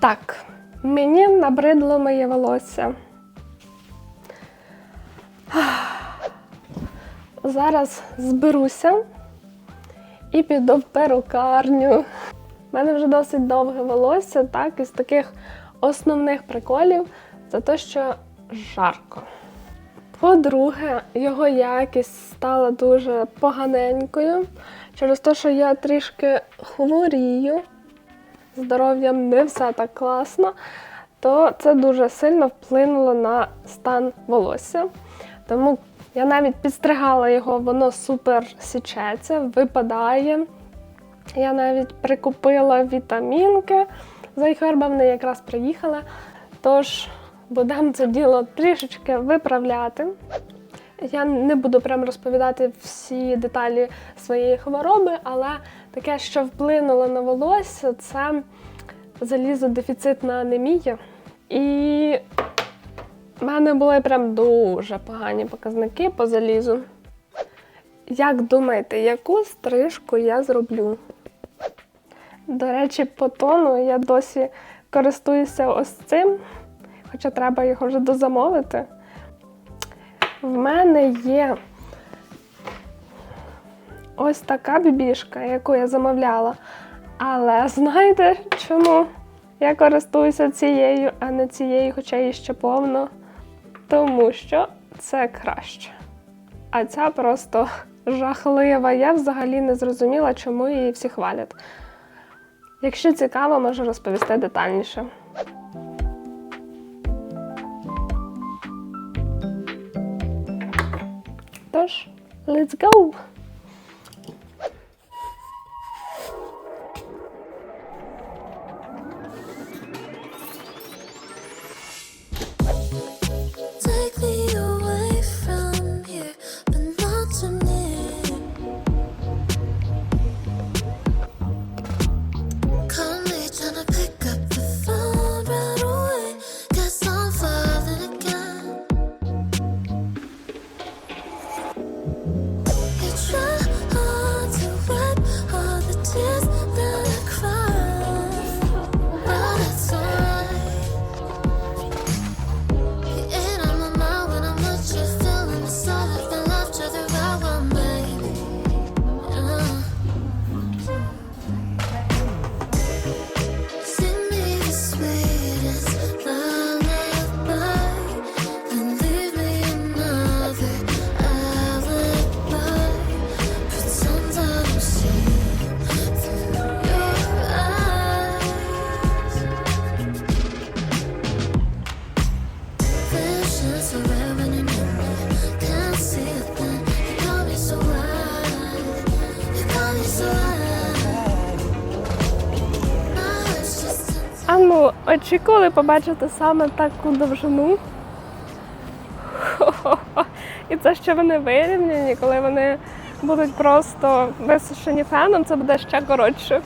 Так, мені набридло моє волосся. Зараз зберуся і піду в перукарню. У мене вже досить довге волосся, так, із таких основних приколів це те, що жарко. По-друге, його якість стала дуже поганенькою через те, що я трішки хворію здоров'ям не все так класно, то це дуже сильно вплинуло на стан волосся. Тому я навіть підстригала його, воно супер січеться, випадає. Я навіть прикупила вітамінки. Зайхерба вони якраз приїхали. Тож будемо це діло трішечки виправляти. Я не буду прям розповідати всі деталі своєї хвороби, але таке, що вплинуло на волосся, це залізодефіцитна анемія. І в мене були прям дуже погані показники по залізу. Як думаєте, яку стрижку я зроблю? До речі, по тону я досі користуюся ось цим, хоча треба його вже дозамовити. В мене є ось така бібішка, яку я замовляла. Але знаєте чому я користуюся цією, а не цією, хоча її ще повно? Тому що це краще. А ця просто жахлива. Я взагалі не зрозуміла, чому її всі хвалять. Якщо цікаво, можу розповісти детальніше. Тож, let's go! Очікували побачити саме таку довжину. Хо-хо-хо. І це ще вони вирівняні, коли вони будуть просто висушені феном, це буде ще коротше.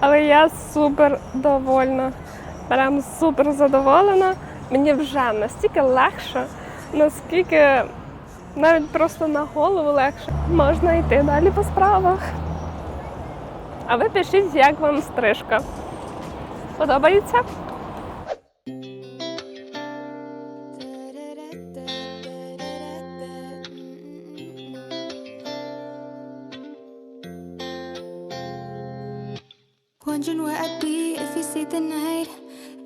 Але я супер довольна. Прям супер задоволена. Мені вже настільки легше, наскільки навіть просто на голову легше. Можна йти далі по справах. А ви пишіть, як вам стрижка. Подобається? Wondering where I'd be if you stayed the night.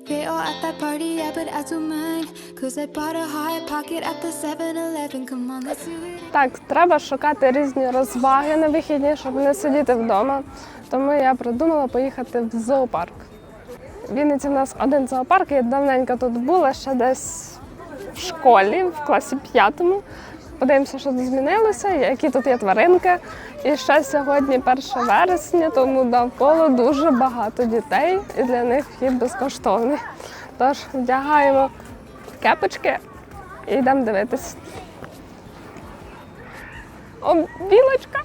They all at that party, yeah, but I don't mind. Cause I bought a hot pocket at the 7 Eleven. Come on, let's do it. Так, треба шукати різні розваги на вихідні, щоб не сидіти вдома. Тому я придумала поїхати в зоопарк. В Вінниці в нас один зоопарк, я давненько тут була, ще десь в школі, в класі п'ятому. Подивимося, що змінилося, які тут є тваринки. І ще сьогодні 1 вересня, тому навколо дуже багато дітей, і для них вхід безкоштовний. Тож вдягаємо кепочки і йдемо дивитись. О, білочка!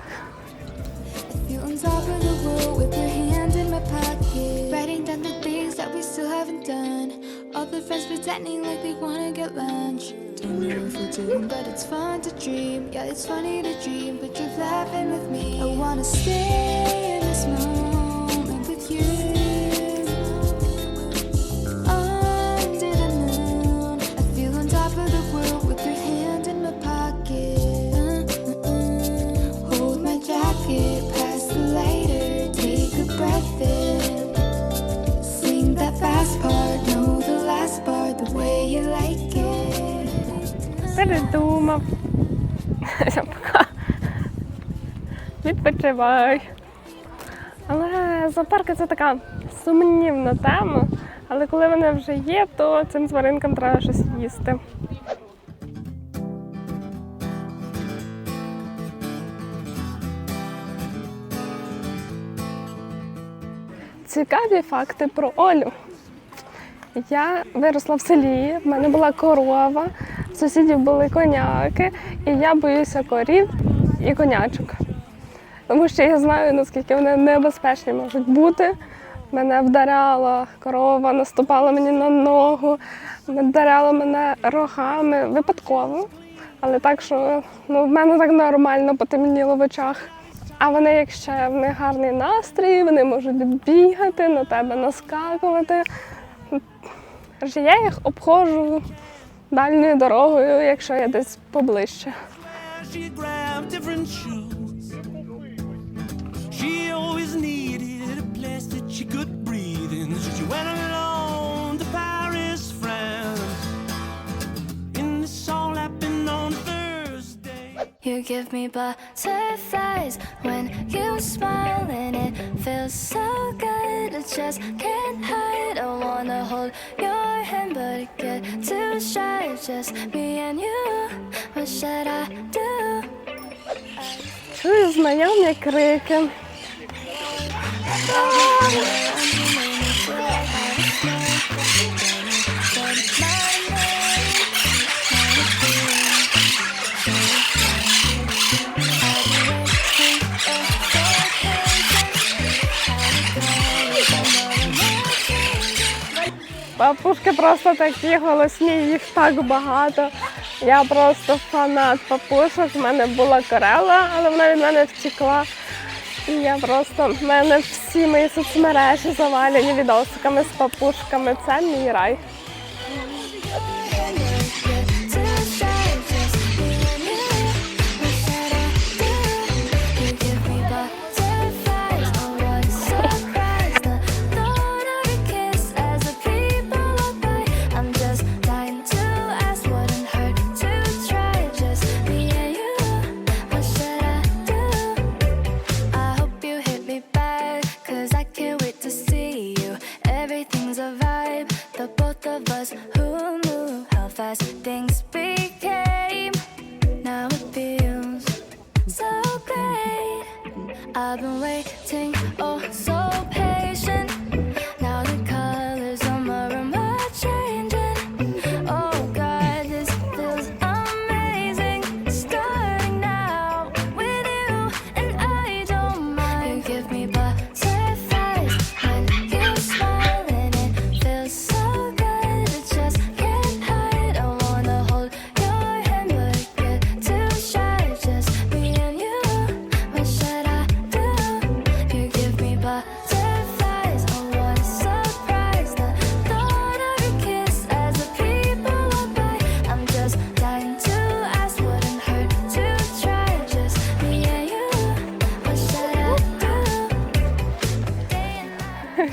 All the friends pretending like they wanna get lunch. But it's fun to dream. Yeah, it's funny to dream, but you're laughing with me. I wanna stay in this moment Передумав. Відпочивай. Але зоопарки це така сумнівна тема. Але коли вони вже є, то цим тваринкам треба щось їсти. Цікаві факти про Олю. Я виросла в селі, в мене була корова, сусідів були коняки, і я боюся корів і конячок. Тому що я знаю, наскільки вони небезпечні можуть бути. Мене вдаряла корова, наступала мені на ногу, вдаряла мене рогами випадково. Але так, що ну, в мене так нормально потемніло в очах. А вони, якщо в них гарний настрій, вони можуть бігати, на тебе наскакувати. Я їх обходжу дальньою дорогою, якщо я десь поближче. You give me butterflies when you smile and it feels so good. I just can't hide. I wanna hold your hand, but I get too shy. Just me and you. What should I do? Чую знайомі крики. Папушки просто такі голосні, їх так багато. Я просто фанат папушок. В мене була корела, але вона від мене втекла. І я просто в мене всі мої соцмережі завалені відосиками з папушками. Це мій рай.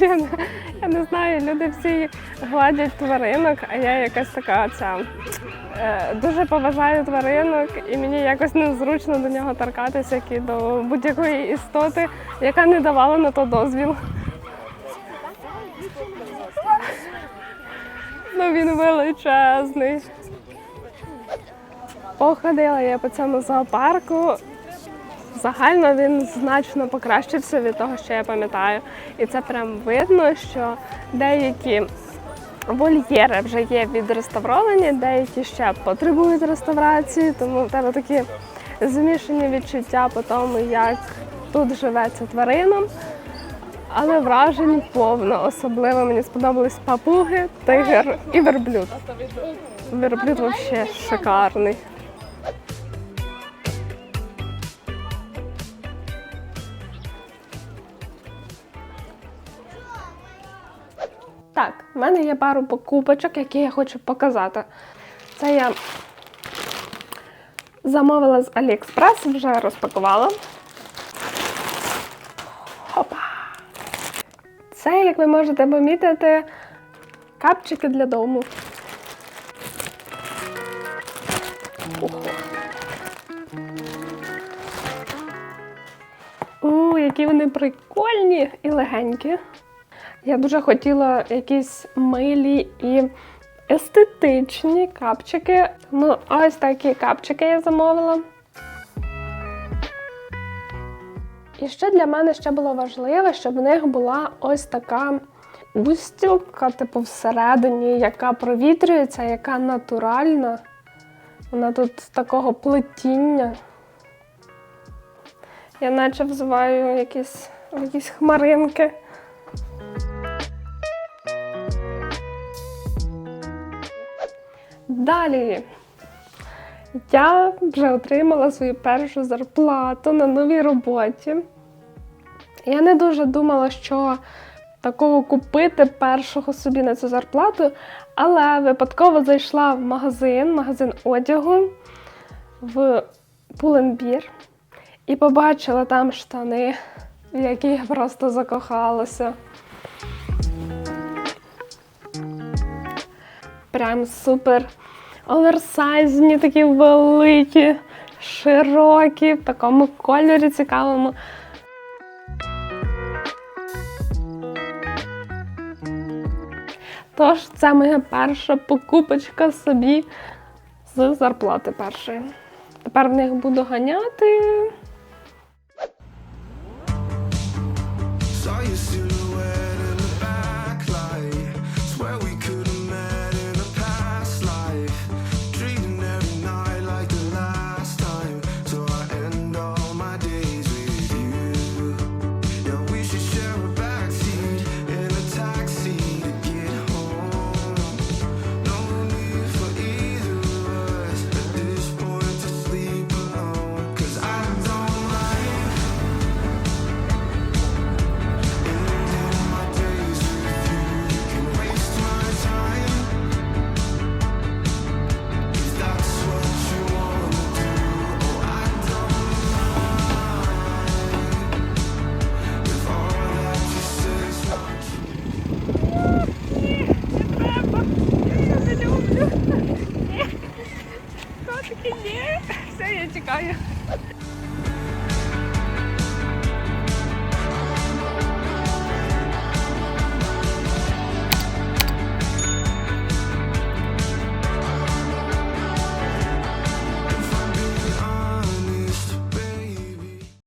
Не- я не знаю, люди всі гладять тваринок, а я якась така ця. е, Дуже поважаю тваринок, і мені якось незручно до нього торкатися, як і до будь-якої істоти, яка не давала на то дозвіл. Ну він величезний. Походила я по цьому зоопарку. Загально він значно покращився від того, що я пам'ятаю. І це прям видно, що деякі вольєри вже є відреставровані, деякі ще потребують реставрації, тому в тебе такі змішані відчуття по тому, як тут живеться тваринам. Але вражень повно. Особливо мені сподобались папуги, тигр і верблюд. Верблюд взагалі шикарний. В мене є пару покупочок, які я хочу показати. Це я замовила з AliExpress, вже розпакувала. Хопа! Це, як ви можете помітити, капчики для дому. У, які вони прикольні і легенькі. Я дуже хотіла якісь милі і естетичні капчики. Ну, ось такі капчики я замовила. І ще для мене ще було важливо, щоб в них була ось така устілка, типу всередині, яка провітрюється, яка натуральна. Вона тут такого плетіння. Я наче взиваю якісь, якісь хмаринки. Далі. Я вже отримала свою першу зарплату на новій роботі. Я не дуже думала, що такого купити першого собі на цю зарплату, але випадково зайшла в магазин, магазин одягу в Пуленбір і побачила там штани, в які просто закохалася. Прям супер оверсайзні, такі великі, широкі, в такому кольорі цікавому. Тож, це моя перша покупочка собі з зарплати першої. Тепер в них буду ганяти